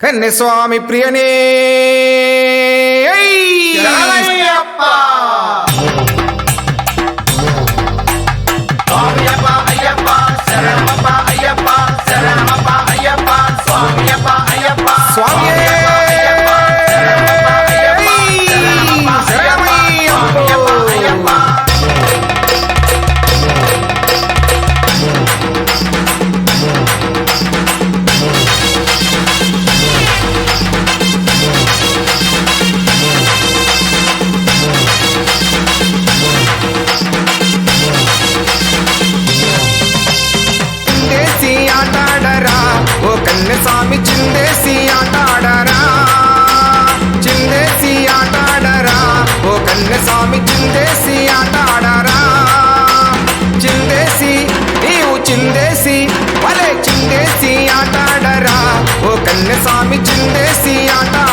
కన్యస్వామి ప్రియనే స్వామి చిందేసి ఆటాడరా. చిందేసి ఆటాడరా. ఓ కన్యస్వామి చిందేసి ఆటాడరా. చిందేసి నీవు చిందేసి భలే చిందేసి ఆటాడరా. ఓ కన్యస్వామి చిందేసి ఆటాడరా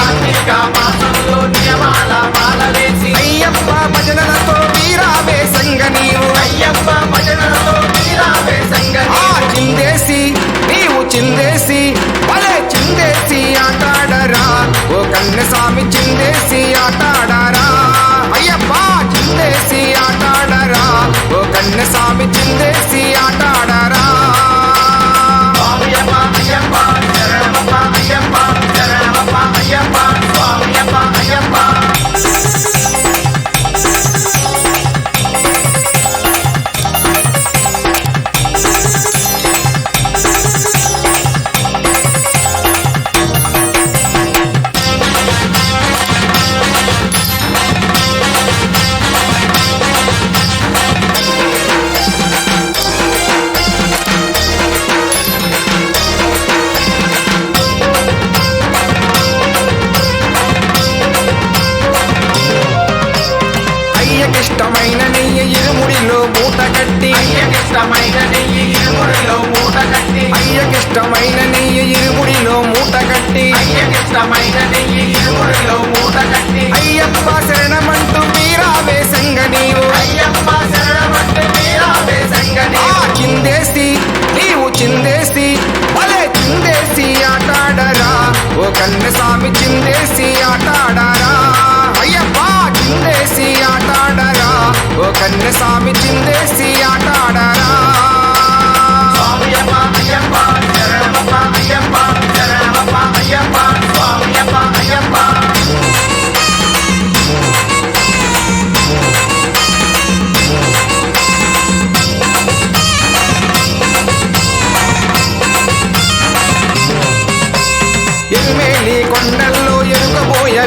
కార్తీక మాసంలో అయ్యకిష్టమైన నెయ్యి ఇరుముడిలో మూట కట్టి. అయ్యకిష్టమైన నెయ్యి ఇరుముడిలో మూట కట్టి. అయ్యకిష్టమైన నెయ్యి ఇరుముడిలో మూట కట్టి. అయ్యప్ప శరణమంటూ వీరావే సంగ నీవు అయ్యప్ప శరణమంటే వీరావే సంగతి ఆ చిందేసి నీవు చిందేసి భలే చిందేసి ఆటాడరా. ఓ కన్యస్వామి చిందేసి ఆటాడరా. అయ్యప్ప చిందేసి ఆటాడరా. ఓ కన్యస్వామి చిందేసి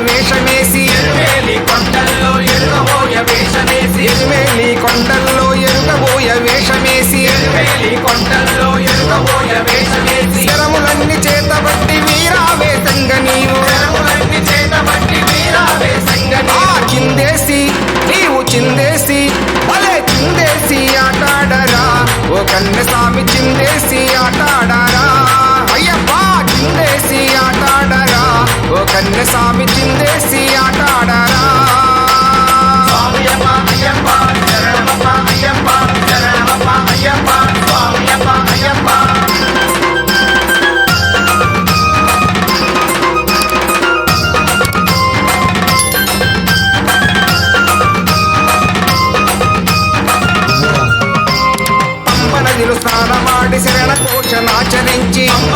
没事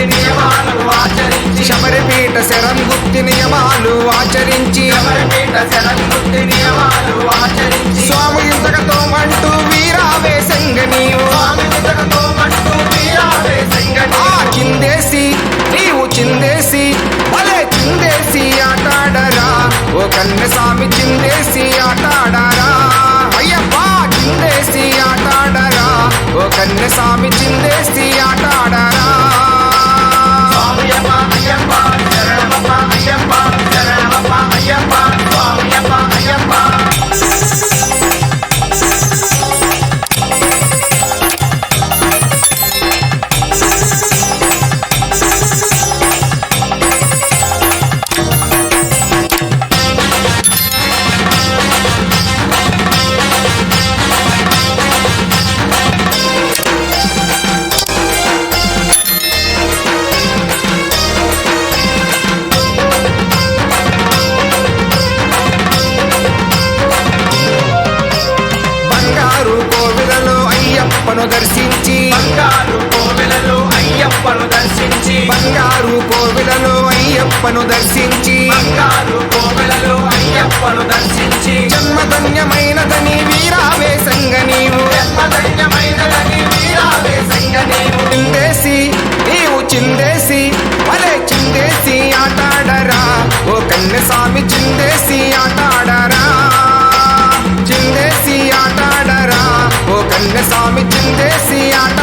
శరంగుట్టి నియమాలు ఆచరించి శబరిపీఠ శరంగుప్తి నియమాలు ఆచరించి శబరిపీఠ శరంగుట్టి నియమాలు ఆచరించి స్వామి ఇంతకతో అంటూ వీరావేశంగ నీవు స్వామి వితకతో మట్టు వీరావేశంగని అయ్యప్పను దర్శించి. అయ్యప్పను దర్శించి. జన్మధన్యమైనదని వీరావేశంగా చిందేసి నీవు చిందేసి అరే చిందేసి ఆటాడరా. ఓ కన్యస్వామి చిందేసి ఆటాడరా. చిందేసి ఆటాడరా. ఓ కన్యస్వామి చిందేసి ఆట